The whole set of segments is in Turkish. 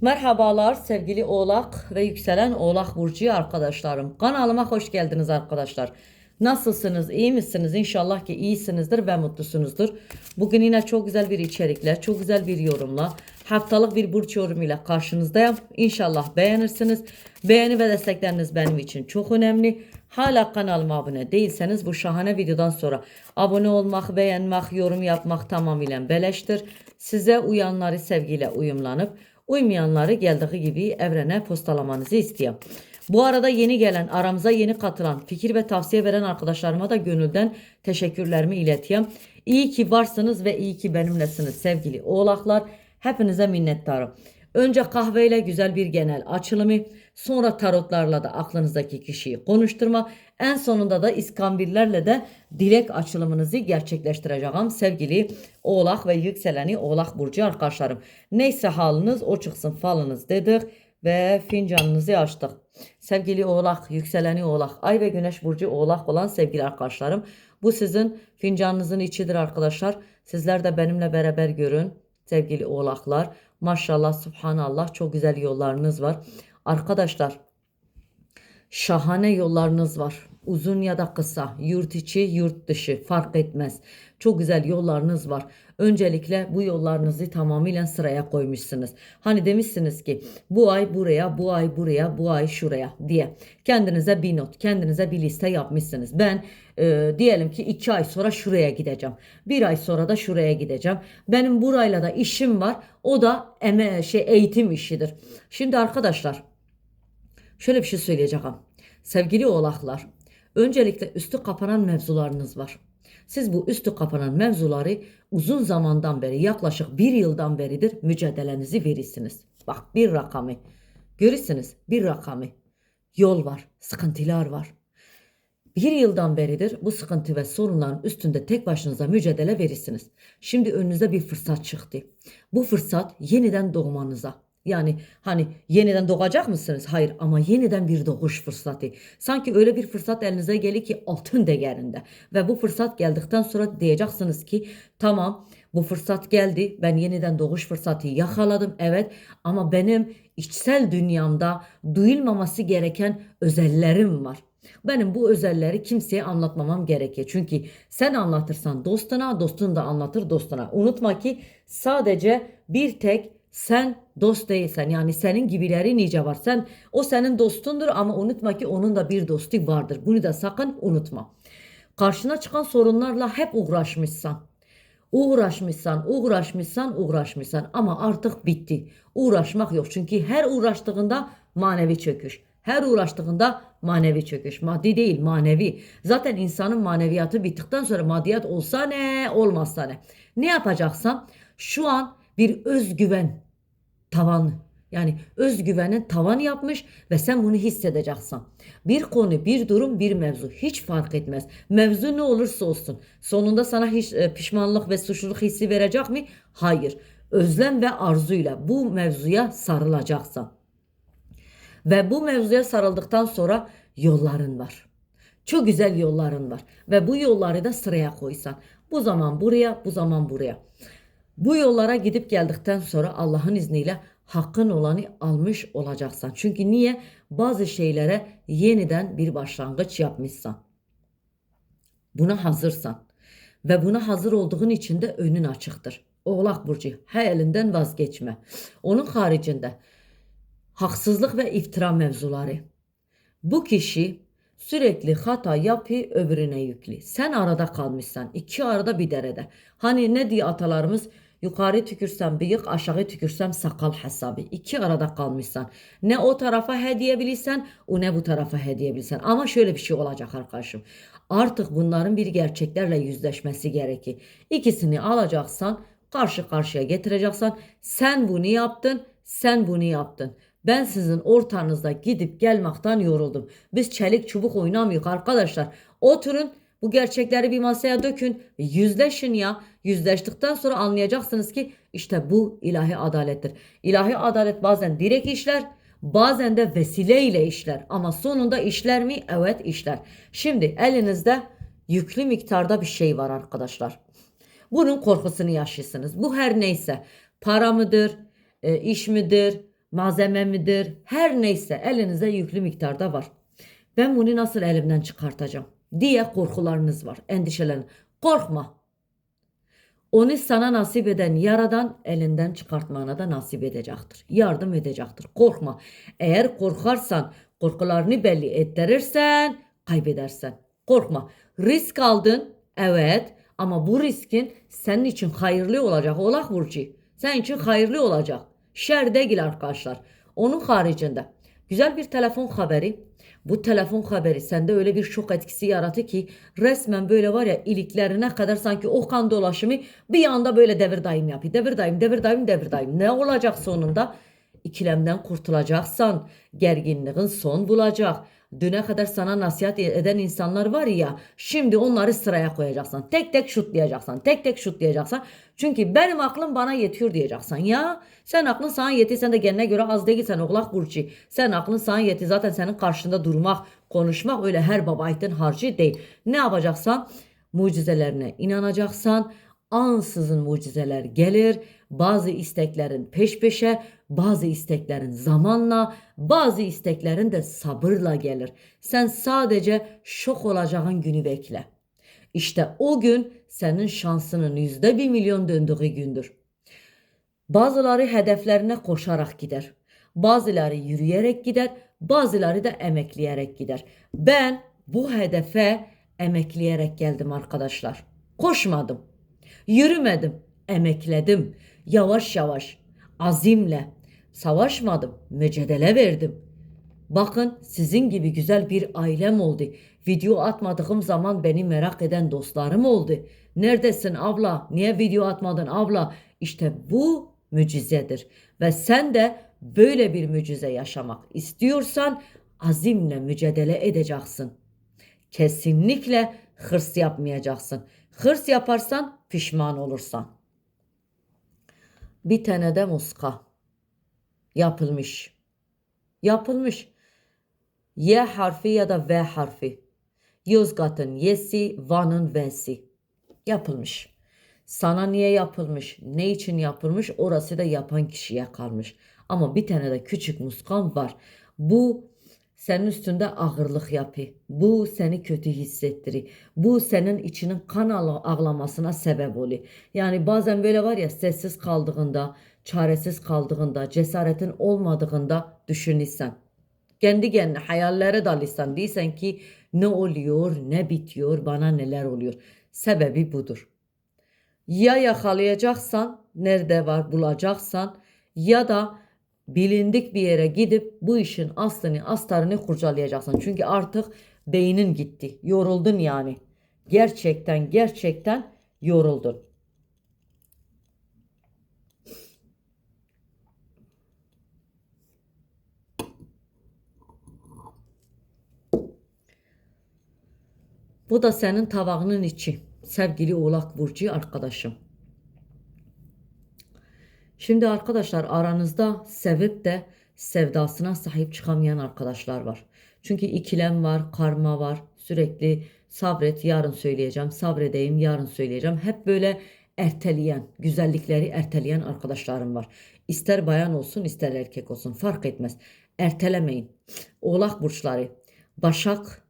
Merhabalar sevgili Oğlak ve yükselen Oğlak Burcu arkadaşlarım. Kanalıma hoş geldiniz arkadaşlar. Nasılsınız? iyi misiniz? İnşallah ki iyisinizdir ve mutlusunuzdur. Bugün yine çok güzel bir içerikle, çok güzel bir yorumla, haftalık bir burç yorumuyla karşınızdayım. İnşallah beğenirsiniz. Beğeni ve destekleriniz benim için çok önemli. Hala kanalıma abone değilseniz bu şahane videodan sonra abone olmak, beğenmek, yorum yapmak tamamıyla beleştir. Size uyanları sevgiyle uyumlanıp Uymayanları geldiği gibi evrene postalamanızı istiyorum. Bu arada yeni gelen, aramıza yeni katılan, fikir ve tavsiye veren arkadaşlarıma da gönülden teşekkürlerimi iletiyorum. İyi ki varsınız ve iyi ki benimlesiniz sevgili oğlaklar. Hepinize minnettarım. Önce kahveyle güzel bir genel açılımı, sonra tarotlarla da aklınızdaki kişiyi konuşturma, en sonunda da iskambillerle de dilek açılımınızı gerçekleştireceğim sevgili Oğlak ve yükseleni Oğlak Burcu arkadaşlarım. Neyse haliniz o çıksın falınız dedik ve fincanınızı açtık. Sevgili Oğlak, yükseleni Oğlak, Ay ve Güneş Burcu Oğlak olan sevgili arkadaşlarım. Bu sizin fincanınızın içidir arkadaşlar. Sizler de benimle beraber görün sevgili Oğlaklar. Maşallah, subhanallah çok güzel yollarınız var. Arkadaşlar şahane yollarınız var. Uzun ya da kısa, yurt içi, yurt dışı fark etmez. Çok güzel yollarınız var. Öncelikle bu yollarınızı tamamıyla sıraya koymuşsunuz. Hani demişsiniz ki bu ay buraya, bu ay buraya, bu ay şuraya diye. Kendinize bir not, kendinize bir liste yapmışsınız. Ben e, diyelim ki iki ay sonra şuraya gideceğim. Bir ay sonra da şuraya gideceğim. Benim burayla da işim var. O da eme, şey eğitim işidir. Şimdi arkadaşlar şöyle bir şey söyleyeceğim. Sevgili oğlaklar, öncelikle üstü kapanan mevzularınız var. Siz bu üstü kapanan mevzuları uzun zamandan beri yaklaşık bir yıldan beridir mücadelenizi verirsiniz. Bak bir rakamı. Görürsünüz bir rakamı. Yol var, sıkıntılar var. Bir yıldan beridir bu sıkıntı ve sorunların üstünde tek başınıza mücadele verirsiniz. Şimdi önünüze bir fırsat çıktı. Bu fırsat yeniden doğmanıza, yani hani yeniden doğacak mısınız? Hayır ama yeniden bir doğuş fırsatı. Sanki öyle bir fırsat elinize geliyor ki altın değerinde. Ve bu fırsat geldikten sonra diyeceksiniz ki tamam bu fırsat geldi. Ben yeniden doğuş fırsatı yakaladım. Evet ama benim içsel dünyamda duyulmaması gereken özellerim var. Benim bu özelleri kimseye anlatmamam gerekiyor. Çünkü sen anlatırsan dostuna, dostun da anlatır dostuna. Unutma ki sadece bir tek sen dost değilsen yani senin gibileri nice var. Sen o senin dostundur ama unutma ki onun da bir dostu vardır. Bunu da sakın unutma. Karşına çıkan sorunlarla hep uğraşmışsan. Uğraşmışsan, uğraşmışsan, uğraşmışsan ama artık bitti. Uğraşmak yok çünkü her uğraştığında manevi çöküş. Her uğraştığında manevi çöküş. Maddi değil manevi. Zaten insanın maneviyatı bittikten sonra maddiyat olsa ne olmazsa ne. Ne yapacaksan şu an bir özgüven tavan yani özgüvenin tavan yapmış ve sen bunu hissedeceksin. Bir konu, bir durum, bir mevzu hiç fark etmez. Mevzu ne olursa olsun sonunda sana hiç e, pişmanlık ve suçluluk hissi verecek mi? Hayır. Özlem ve arzuyla bu mevzuya sarılacaksın. Ve bu mevzuya sarıldıktan sonra yolların var. Çok güzel yolların var. Ve bu yolları da sıraya koysan. Bu zaman buraya, bu zaman buraya. Bu yollara gidip geldikten sonra Allah'ın izniyle hakkın olanı almış olacaksın. Çünkü niye? Bazı şeylere yeniden bir başlangıç yapmışsan. Buna hazırsan. Ve buna hazır olduğun için de önün açıktır. Oğlak Burcu hayalinden vazgeçme. Onun haricinde haksızlık ve iftira mevzuları. Bu kişi sürekli hata yapı öbürüne yüklü. Sen arada kalmışsan. iki arada bir derede. Hani ne diye atalarımız? Yukarı tükürsem bıyık, aşağı tükürsem sakal hesabı. İki arada kalmışsan. Ne o tarafa hediye bilirsen, o ne bu tarafa hediye bilirsen. Ama şöyle bir şey olacak arkadaşım. Artık bunların bir gerçeklerle yüzleşmesi gerekir. İkisini alacaksan, karşı karşıya getireceksen, sen bunu yaptın, sen bunu yaptın. Ben sizin ortanızda gidip gelmekten yoruldum. Biz çelik çubuk oynamıyoruz arkadaşlar. Oturun bu gerçekleri bir masaya dökün yüzleşin ya. Yüzleştikten sonra anlayacaksınız ki işte bu ilahi adalettir. İlahi adalet bazen direkt işler, bazen de vesile ile işler. Ama sonunda işler mi? Evet işler. Şimdi elinizde yüklü miktarda bir şey var arkadaşlar. Bunun korkusunu yaşıyorsunuz. Bu her neyse. Para mıdır? e, iş midir? malzeme midir, her neyse elinize yüklü miktarda var. Ben bunu nasıl elimden çıkartacağım diye korkularınız var, endişelerin. Korkma. Onu sana nasip eden yaradan elinden çıkartmana da nasip edecektir. Yardım edecektir. Korkma. Eğer korkarsan, korkularını belli ettirirsen kaybedersen. Korkma. Risk aldın. Evet. Ama bu riskin senin için hayırlı olacak. Oğlak Burcu. Senin için hayırlı olacak. Şer değil arkadaşlar. Onun haricinde güzel bir telefon haberi. Bu telefon haberi sende öyle bir şok etkisi yarattı ki resmen böyle var ya iliklerine kadar sanki o kan dolaşımı bir anda böyle devir daim yapıyor. Devir daim, devir daim, devir daim. Ne olacak sonunda? İkilemden kurtulacaksan gerginliğin son bulacak. Düne kadar sana nasihat eden insanlar var ya şimdi onları sıraya koyacaksın. Tek tek şutlayacaksın. Tek tek şutlayacaksın. Çünkü benim aklım bana yetiyor diyeceksin. Ya sen aklın sana yetiyor. Sen de kendine göre az değil. Sen oğlak burcu. Sen aklın sana yetiyor. Zaten senin karşında durmak, konuşmak öyle her babaytın harcı değil. Ne yapacaksan mucizelerine inanacaksan ansızın mucizeler gelir. Bazı isteklerin peş peşe, bazı isteklerin zamanla, bazı isteklerin de sabırla gelir. Sen sadece şok olacağın günü bekle. İşte o gün senin şansının yüzde bir milyon döndüğü gündür. Bazıları hedeflerine koşarak gider. Bazıları yürüyerek gider, bazıları da emekleyerek gider. Ben bu hedefe emekleyerek geldim arkadaşlar. Koşmadım. Yürümedim, emekledim. Yavaş yavaş, azimle. Savaşmadım, mücadele verdim. Bakın sizin gibi güzel bir ailem oldu. Video atmadığım zaman beni merak eden dostlarım oldu. Neredesin abla? Niye video atmadın abla? İşte bu mucizedir. Ve sen de böyle bir mucize yaşamak istiyorsan azimle mücadele edeceksin. Kesinlikle hırs yapmayacaksın. Hırs yaparsan pişman olursan. Bir tane de muska yapılmış. Yapılmış. Y harfi ya da V harfi. Yozgat'ın Y'si, Van'ın V'si. Yapılmış. Sana niye yapılmış, ne için yapılmış orası da yapan kişiye kalmış. Ama bir tane de küçük muskan var. Bu senin üstünde ağırlık yapı. Bu seni kötü hissettirir. Bu senin içinin kan ağlamasına sebep oluyor. Yani bazen böyle var ya sessiz kaldığında, çaresiz kaldığında, cesaretin olmadığında düşünürsen. Kendi kendine hayallere dalırsan değilsen ki ne oluyor, ne bitiyor, bana neler oluyor. Sebebi budur. Ya yakalayacaksan, nerede var bulacaksan ya da bilindik bir yere gidip bu işin aslını astarını kurcalayacaksın. Çünkü artık beynin gitti. Yoruldun yani. Gerçekten gerçekten yoruldun. Bu da senin tabağının içi. Sevgili Oğlak Burcu arkadaşım. Şimdi arkadaşlar aranızda sevip de sevdasına sahip çıkamayan arkadaşlar var. Çünkü ikilem var, karma var. Sürekli sabret yarın söyleyeceğim, sabredeyim yarın söyleyeceğim. Hep böyle erteleyen, güzellikleri erteleyen arkadaşlarım var. İster bayan olsun ister erkek olsun fark etmez. Ertelemeyin. Oğlak burçları. Başak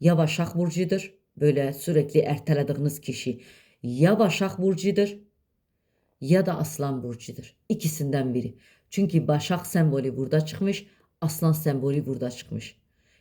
ya Başak burcudur. Böyle sürekli ertelediğiniz kişi ya Başak burcudur ya da Aslan burcudur. İkisinden biri. Çünkü Başak sembolü burada çıkmış, Aslan sembolü burada çıkmış.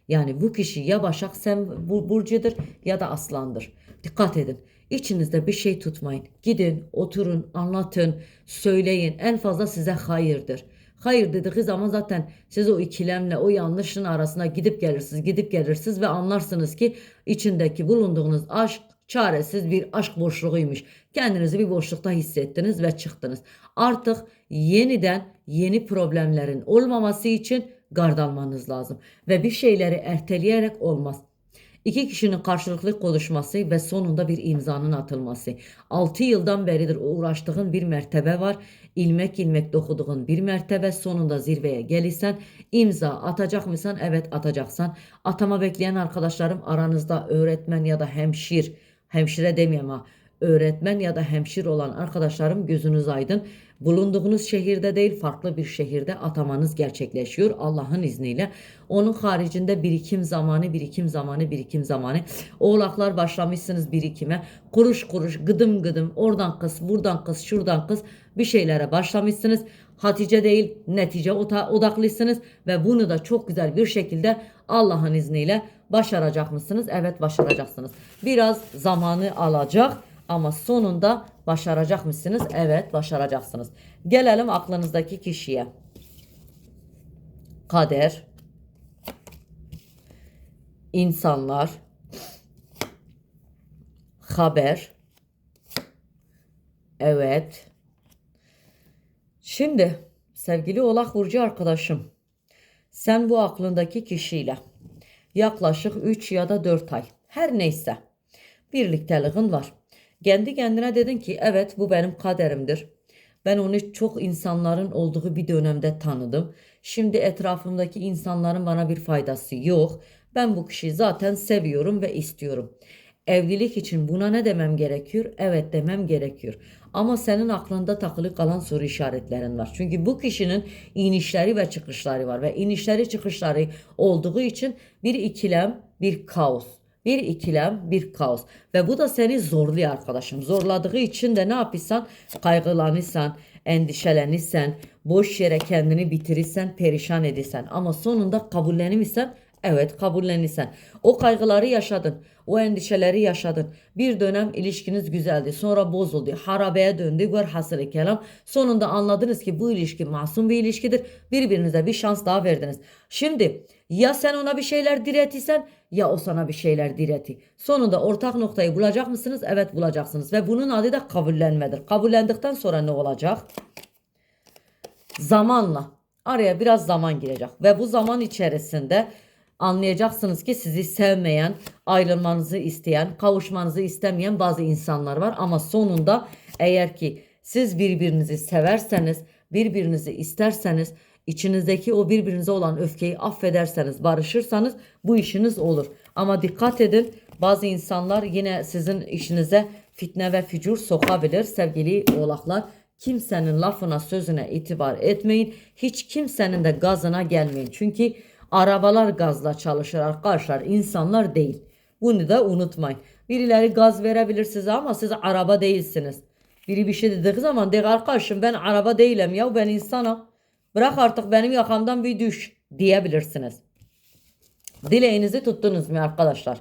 Yani bu kişi ya Başak sem burcudur ya da Aslandır. Dikkat edin. İçinizde bir şey tutmayın. Gidin, oturun, anlatın, söyleyin. En fazla size hayırdır. Hayır dediği zaman zaten siz o ikilemle o yanlışın arasına gidip gelirsiniz, gidip gelirsiniz ve anlarsınız ki içindeki bulunduğunuz aşk çaresiz bir aşk boşluğuymuş. Kendinizi bir boşlukta hissettiniz ve çıktınız. Artık yeniden yeni problemlerin olmaması için gard almanız lazım. Ve bir şeyleri erteleyerek olmaz. İki kişinin karşılıklı konuşması ve sonunda bir imzanın atılması. 6 yıldan beridir uğraştığın bir mertebe var. İlmek ilmek dokuduğun bir mertebe sonunda zirveye gelirsen imza atacak mısın? Evet atacaksan. Atama bekleyen arkadaşlarım aranızda öğretmen ya da hemşir, hemşire demeyeyim ama öğretmen ya da hemşir olan arkadaşlarım gözünüz aydın. Bulunduğunuz şehirde değil farklı bir şehirde atamanız gerçekleşiyor Allah'ın izniyle. Onun haricinde birikim zamanı, birikim zamanı, birikim zamanı. Oğlaklar başlamışsınız birikime. Kuruş kuruş, gıdım gıdım, oradan kız, buradan kız, şuradan kız bir şeylere başlamışsınız. Hatice değil, netice odaklısınız ve bunu da çok güzel bir şekilde Allah'ın izniyle başaracak mısınız? Evet başaracaksınız. Biraz zamanı alacak ama sonunda başaracak mısınız? Evet başaracaksınız. Gelelim aklınızdaki kişiye. Kader, insanlar, haber, evet. Şimdi sevgili Oğlak Burcu arkadaşım, sen bu aklındaki kişiyle yaklaşık 3 ya da 4 ay her neyse birlikteliğin var. Kendi kendine dedin ki evet bu benim kaderimdir. Ben onu çok insanların olduğu bir dönemde tanıdım. Şimdi etrafımdaki insanların bana bir faydası yok. Ben bu kişiyi zaten seviyorum ve istiyorum. Evlilik için buna ne demem gerekiyor? Evet demem gerekiyor. Ama senin aklında takılı kalan soru işaretlerin var. Çünkü bu kişinin inişleri ve çıkışları var ve inişleri çıkışları olduğu için bir ikilem, bir kaos. Bir ikilem, bir kaos. Ve bu da seni zorluyor arkadaşım. Zorladığı için de ne yapırsan? Kaygılanırsan, endişelenirsen, boş yere kendini bitirirsen, perişan edirsen. Ama sonunda kabullenirsen, evet kabullenirsen. O kaygıları yaşadın. O endişeleri yaşadın. Bir dönem ilişkiniz güzeldi. Sonra bozuldu. Harabeye döndü. Gör hasırı kelam. Sonunda anladınız ki bu ilişki masum bir ilişkidir. Birbirinize bir şans daha verdiniz. Şimdi ya sen ona bir şeyler diretirsen ya o sana bir şeyler direti. Sonunda ortak noktayı bulacak mısınız? Evet bulacaksınız. Ve bunun adı da kabullenmedir. Kabullendikten sonra ne olacak? Zamanla araya biraz zaman girecek. Ve bu zaman içerisinde anlayacaksınız ki sizi sevmeyen, ayrılmanızı isteyen, kavuşmanızı istemeyen bazı insanlar var. Ama sonunda eğer ki siz birbirinizi severseniz, birbirinizi isterseniz, içinizdeki o birbirinize olan öfkeyi affederseniz, barışırsanız bu işiniz olur. Ama dikkat edin bazı insanlar yine sizin işinize fitne ve fücur sokabilir sevgili oğlaklar. Kimsenin lafına sözüne itibar etmeyin. Hiç kimsenin de gazına gelmeyin. Çünkü arabalar gazla çalışır arkadaşlar. insanlar değil. Bunu da unutmayın. Birileri gaz verebilir size ama siz araba değilsiniz. Biri bir şey dediği zaman de arkadaşım ben araba değilim ya ben insanım. Bırak artık benim yakamdan bir düş diyebilirsiniz. Dileğinizi tuttunuz mu arkadaşlar?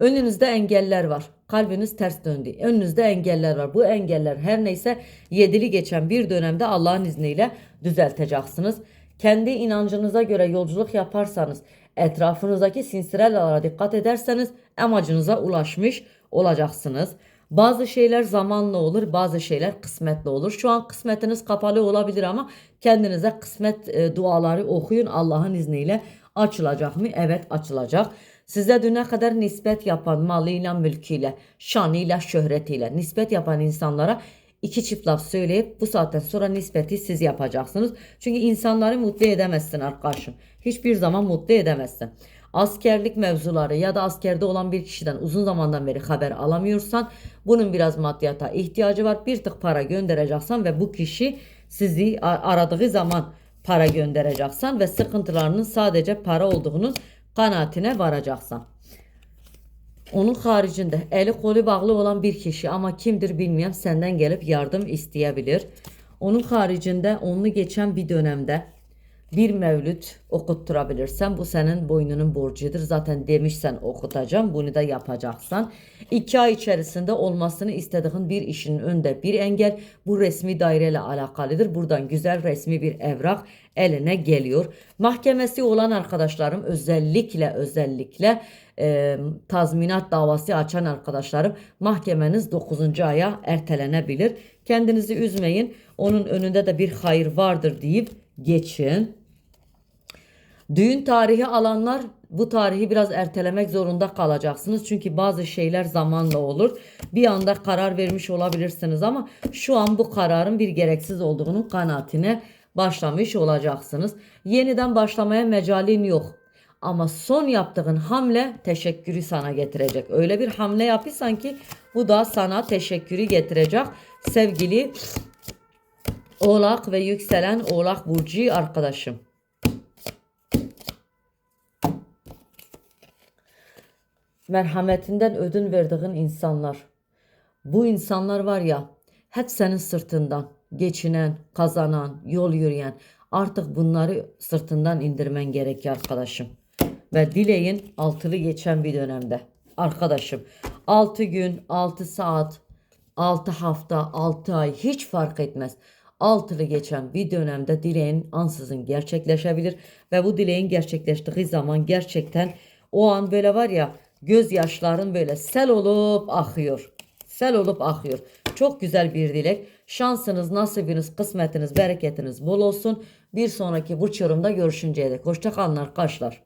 Önünüzde engeller var. Kalbiniz ters döndü. Önünüzde engeller var. Bu engeller her neyse yedili geçen bir dönemde Allah'ın izniyle düzelteceksiniz. Kendi inancınıza göre yolculuk yaparsanız, etrafınızdaki sinsirellara dikkat ederseniz amacınıza ulaşmış olacaksınız. Bazı şeyler zamanla olur, bazı şeyler kısmetle olur. Şu an kısmetiniz kapalı olabilir ama kendinize kısmet e, duaları okuyun Allah'ın izniyle. Açılacak mı? Evet açılacak. Size düne kadar nispet yapan malıyla, mülküyle, şanıyla, şöhretiyle nispet yapan insanlara iki çift laf söyleyip bu saatten sonra nispeti siz yapacaksınız. Çünkü insanları mutlu edemezsin arkadaşım. Hiçbir zaman mutlu edemezsin. Askerlik mevzuları ya da askerde olan bir kişiden uzun zamandan beri haber alamıyorsan bunun biraz maddiyata ihtiyacı var. Bir tık para göndereceksen ve bu kişi sizi aradığı zaman para göndereceksen ve sıkıntılarının sadece para olduğunun kanaatine varacaksan. Onun haricinde eli kolu bağlı olan bir kişi ama kimdir bilmeyen senden gelip yardım isteyebilir. Onun haricinde onu geçen bir dönemde bir mevlüt okutturabilirsen bu senin boynunun borcudur. Zaten demişsen okutacağım bunu da yapacaksan. iki ay içerisinde olmasını istediğin bir işin önünde bir engel bu resmi daireyle alakalıdır. Buradan güzel resmi bir evrak eline geliyor. Mahkemesi olan arkadaşlarım özellikle özellikle e, tazminat davası açan arkadaşlarım mahkemeniz 9. aya ertelenebilir. Kendinizi üzmeyin. Onun önünde de bir hayır vardır deyip geçin. Düğün tarihi alanlar bu tarihi biraz ertelemek zorunda kalacaksınız. Çünkü bazı şeyler zamanla olur. Bir anda karar vermiş olabilirsiniz ama şu an bu kararın bir gereksiz olduğunun kanaatine başlamış olacaksınız. Yeniden başlamaya mecalin yok. Ama son yaptığın hamle teşekkürü sana getirecek. Öyle bir hamle yapırsan ki bu da sana teşekkürü getirecek. Sevgili Oğlak ve yükselen Oğlak Burcu arkadaşım. Merhametinden ödün verdiğin insanlar. Bu insanlar var ya hep senin sırtından geçinen, kazanan, yol yürüyen. Artık bunları sırtından indirmen gerekiyor arkadaşım. Ve dileğin altılı geçen bir dönemde. Arkadaşım 6 gün, 6 saat, 6 hafta, 6 ay hiç fark etmez. Altılı geçen bir dönemde dileğin ansızın gerçekleşebilir ve bu dileğin gerçekleştiği zaman gerçekten o an böyle var ya gözyaşların böyle sel olup akıyor. Sel olup akıyor. Çok güzel bir dilek. Şansınız, nasibiniz, kısmetiniz, bereketiniz bol olsun. Bir sonraki burç yorumda görüşünceye dek. Hoşça kalın arkadaşlar.